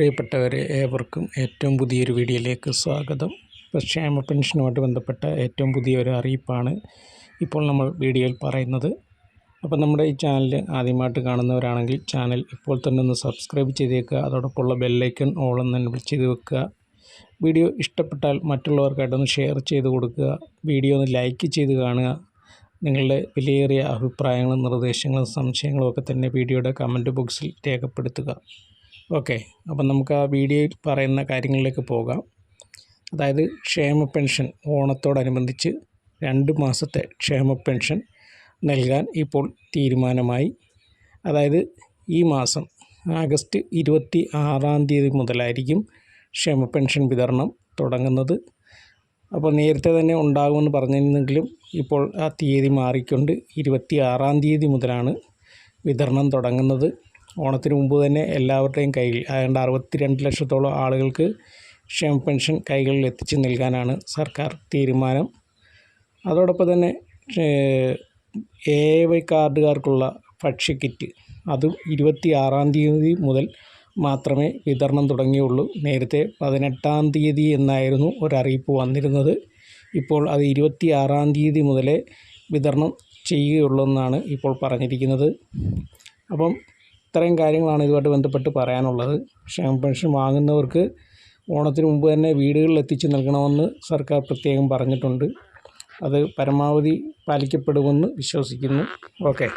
പ്രിയപ്പെട്ടവരെ ഏവർക്കും ഏറ്റവും പുതിയൊരു വീഡിയോയിലേക്ക് സ്വാഗതം. ക്ഷേമ പെൻഷനുമായിട്ട് ബന്ധപ്പെട്ട ഏറ്റവും പുതിയൊരു അറിയിപ്പാണ് ഇപ്പോൾ നമ്മൾ വീഡിയോയിൽ പറയുന്നത്. അപ്പോൾ നമ്മുടെ ഈ ചാനൽ ആദ്യമായിട്ട് കാണുന്നവരാണെങ്കിൽ ചാനൽ ഇപ്പോൾ തന്നെ ഒന്ന് സബ്സ്ക്രൈബ് ചെയ്തേക്കുക അതോടൊപ്പമുള്ള ബെല്ലൈക്കൺ എന്ന് എനബിൾ ചെയ്ത് വെക്കുക. വീഡിയോ ഇഷ്ടപ്പെട്ടാൽ മറ്റുള്ളവർക്കായിട്ടൊന്ന് ഷെയർ ചെയ്ത് കൊടുക്കുക വീഡിയോ ഒന്ന് ലൈക്ക് ചെയ്ത് കാണുക. നിങ്ങളുടെ വിലയേറിയ അഭിപ്രായങ്ങളും നിർദ്ദേശങ്ങളും സംശയങ്ങളും ഒക്കെ തന്നെ വീഡിയോയുടെ കമന്റ് ബോക്സിൽ രേഖപ്പെടുത്തുക. ഓക്കെ. അപ്പം നമുക്ക് ആ വീഡിയോയിൽ പറയുന്ന കാര്യങ്ങളിലേക്ക് പോകാം. അതായത് ക്ഷേമ പെൻഷൻ ഓണത്തോടനുബന്ധിച്ച് രണ്ട് മാസത്തെ ക്ഷേമ പെൻഷൻ നൽകാൻ ഇപ്പോൾ തീരുമാനമായി. അതായത് ഈ മാസം ആഗസ്റ്റ് ഇരുപത്തി ആറാം തീയതി മുതലായിരിക്കും ക്ഷേമ പെൻഷൻ വിതരണം തുടങ്ങുന്നത്. അപ്പോൾ നേരത്തെ തന്നെ ഉണ്ടാകുമെന്ന് പറഞ്ഞിരുന്നെങ്കിലും ഇപ്പോൾ ആ തീയതി മാറിക്കൊണ്ട് ഇരുപത്തി ആറാം തീയതി മുതലാണ് വിതരണം തുടങ്ങുന്നത്. ഓണത്തിന് മുമ്പ് തന്നെ എല്ലാവരുടെയും കയ്യിൽ ഏതാണ്ട് അറുപത്തി രണ്ട് ലക്ഷത്തോളം ആളുകൾക്ക് ക്ഷേമ പെൻഷൻ കൈകളിൽ എത്തിച്ച് നൽകാനാണ് സർക്കാർ തീരുമാനം. അതോടൊപ്പം തന്നെ എ വൈ കാർഡുകാർക്കുള്ള ഭക്ഷ്യക്കിറ്റ് അതും ഇരുപത്തി ആറാം തീയതി മുതൽ മാത്രമേ വിതരണം തുടങ്ങിയുള്ളൂ. നേരത്തെ പതിനെട്ടാം തീയതി എന്നായിരുന്നു ഒരറിയിപ്പ് വന്നിരുന്നത്. ഇപ്പോൾ അത് ഇരുപത്തി ആറാം തീയതി മുതലേ വിതരണം ചെയ്യുകയുള്ളൂ എന്നാണ് ഇപ്പോൾ പറഞ്ഞിരിക്കുന്നത്. അപ്പം ഇത്രയും കാര്യങ്ങളാണ് ഇതുമായിട്ട് ബന്ധപ്പെട്ട് പറയാനുള്ളത്. ക്ഷേമ പെൻഷൻ വാങ്ങുന്നവർക്ക് ഓണത്തിന് മുമ്പ് തന്നെ വീടുകളിൽ എത്തിച്ച് നൽകണമെന്ന് സർക്കാർ പ്രത്യേകം പറഞ്ഞിട്ടുണ്ട്. അത് പരമാവധി പാലിക്കപ്പെടുമെന്ന് വിശ്വസിക്കുന്നു. ഓക്കെ.